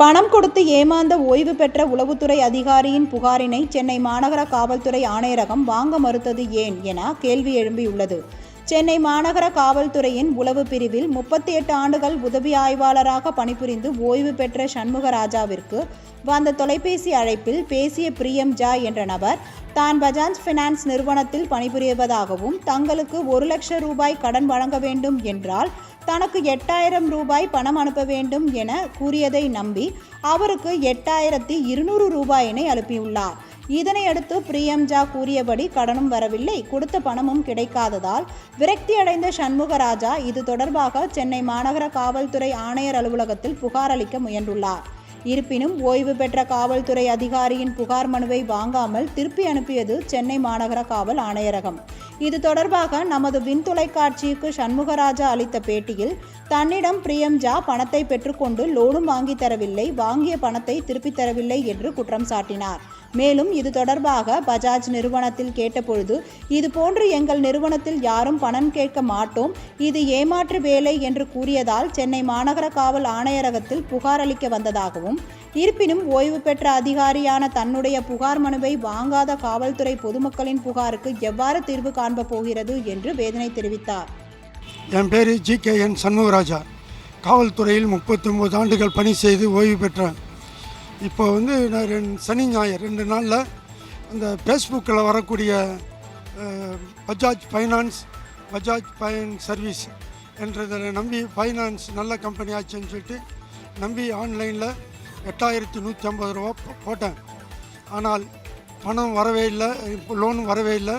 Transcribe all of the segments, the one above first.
பணம் கொடுத்து ஏமாந்த ஓய்வு பெற்ற உளவுத்துறை அதிகாரியின் புகாரினை சென்னை மாநகர காவல்துறை ஆணையரகம் வாங்க மறுத்தது ஏன் என கேள்வி எழும்பியுள்ளது. சென்னை மாநகர காவல்துறையின் உளவு பிரிவில் முப்பத்தி எட்டு ஆண்டுகள் உதவி ஆய்வாளராக பணிபுரிந்து ஓய்வு பெற்ற சண்முகராஜாவிற்கு வந்த தொலைபேசி அழைப்பில் பேசிய பிரியம் ஜா என்ற நபர் தான் பஜாஜ் ஃபினான்ஸ் நிறுவனத்தில் பணிபுரிவதாகவும் தங்களுக்கு ஒரு லட்சம் ரூபாய் கடன் வழங்க வேண்டும் என்றால் தனக்கு எட்டாயிரம் ரூபாய் பணம் அனுப்ப வேண்டும் என கூறியதை நம்பி அவருக்கு எட்டாயிரத்தி இருநூறு ரூபாயினை அனுப்பியுள்ளார். இதனையடுத்து பிரியம்ஜா கூறியபடி கடனும் வரவில்லை கொடுத்த பணமும் கிடைக்காததால் விரக்தியடைந்த சண்முகராஜா இது தொடர்பாக சென்னை மாநகர காவல்துறை ஆணையர் அலுவலகத்தில் புகார் அளிக்க முயன்றுள்ளார். இருப்பினும் ஓய்வு பெற்ற காவல்துறை அதிகாரியின் புகார் மனுவை வாங்காமல் திருப்பி அனுப்பியது சென்னை மாநகர காவல் ஆணையரகம். இது தொடர்பாக நமது விண் தொலைக்காட்சிக்கு சண்முகராஜா அளித்த பேட்டியில் தன்னிடம் பிரியம்ஜா பணத்தை பெற்றுக்கொண்டு லோனும் வாங்கி தரவில்லை வாங்கிய பணத்தை திருப்பித் தரவில்லை என்று குற்றம் சாட்டினார். மேலும் இது தொடர்பாக பஜாஜ் நிறுவனத்தில் கேட்டபொழுது இது போன்று எங்கள் நிறுவனத்தில் யாரும் பணம் கேட்க மாட்டோம் இது ஏமாற்று வேலை என்று கூறியதால் சென்னை மாநகர காவல் ஆணையரகத்தில் புகார் அளிக்க வந்ததாகவும் இருப்பினும் ஓய்வு பெற்ற அதிகாரியான தன்னுடைய புகார் மனுவை வாங்காத காவல்துறை பொதுமக்களின் புகாருக்கு எவ்வாறு தீர்வு காண்ப போகிறது என்று வேதனை தெரிவித்தார். என் பேர் ஜி கே என் சண்முகராஜா. காவல்துறையில் முப்பத்தொம்போது ஆண்டுகள் பணி செய்து ஓய்வு பெற்றேன். இப்போ வந்து நான் ரெண்டு சனி ஞாயிறு ரெண்டு நாளில் அந்த ஃபேஸ்புக்கில் வரக்கூடிய Bajaj finance Bajaj fine service என்றதை நம்பி ஃபைனான்ஸ் நல்ல கம்பெனி ஆச்சுன்னு சொல்லிட்டு நம்பி ஆன்லைனில் எட்டாயிரத்தி நூற்றி ஐம்பது ரூபா போட்டேன் ஆனால் பணம் வரவே இல்லை லோனும் வரவே இல்லை.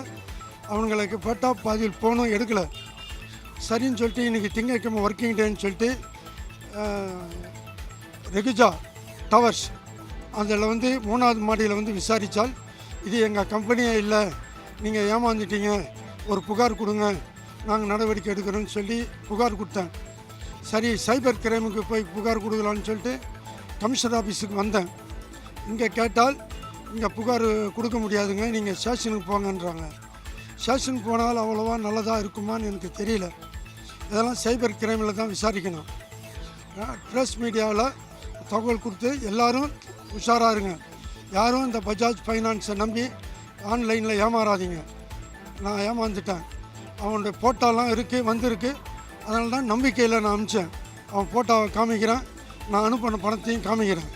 அவங்களுக்கு போட்டால் பாதியில் போனும் எடுக்கலை. சரின்னு சொல்லிட்டு இன்றைக்கி திங்கக்கிழமை ஒர்க்கிங் டேன்னு சொல்லிட்டு ரெகுஜா டவர்ஸ் அதில் வந்து மூணாவது மாடியில் வந்து விசாரித்தால் இது எங்கள் கம்பெனியே இல்லை நீங்கள் ஏமாந்துட்டீங்க ஒரு புகார் கொடுங்க நாங்கள் நடவடிக்கை எடுக்கிறோன்னு சொல்லி புகார் கொடுத்தேன். சரி சைபர் கிரைமுக்கு போய் புகார் கொடுக்கலான்னு சொல்லிட்டு கமிஷனர் ஆஃபீஸுக்கு வந்தேன். இங்கே கேட்டால் இங்கே புகார் கொடுக்க முடியாதுங்க நீங்கள் ஸ்டேஷனுக்கு போங்கன்றாங்க. ஸ்டேஷனுக்கு போனால் அவ்வளோவா நல்லதாக இருக்குமான்னு எனக்கு தெரியல. இதெல்லாம் சைபர் கிரைமில் தான் விசாரிக்கணும். ப்ரெஸ் மீடியாவில் தகவல் கொடுத்து எல்லோரும் உஷாராக இருங்க. யாரும் இந்த பஜாஜ் ஃபைனான்ஸை நம்பி ஆன்லைனில் ஏமாறாதீங்க. நான் ஏமாந்துட்டேன். அவனுடைய ஃபோட்டோலாம் இருக்குது வந்திருக்கு. அதனால தான் நம்பிக்கையில் நான் அனுப்பிச்சேன் அவன் ஃபோட்டோவை காமிக்கிறேன். நான் அனுப்பின பணத்தையும் காமிக்கிறேன்.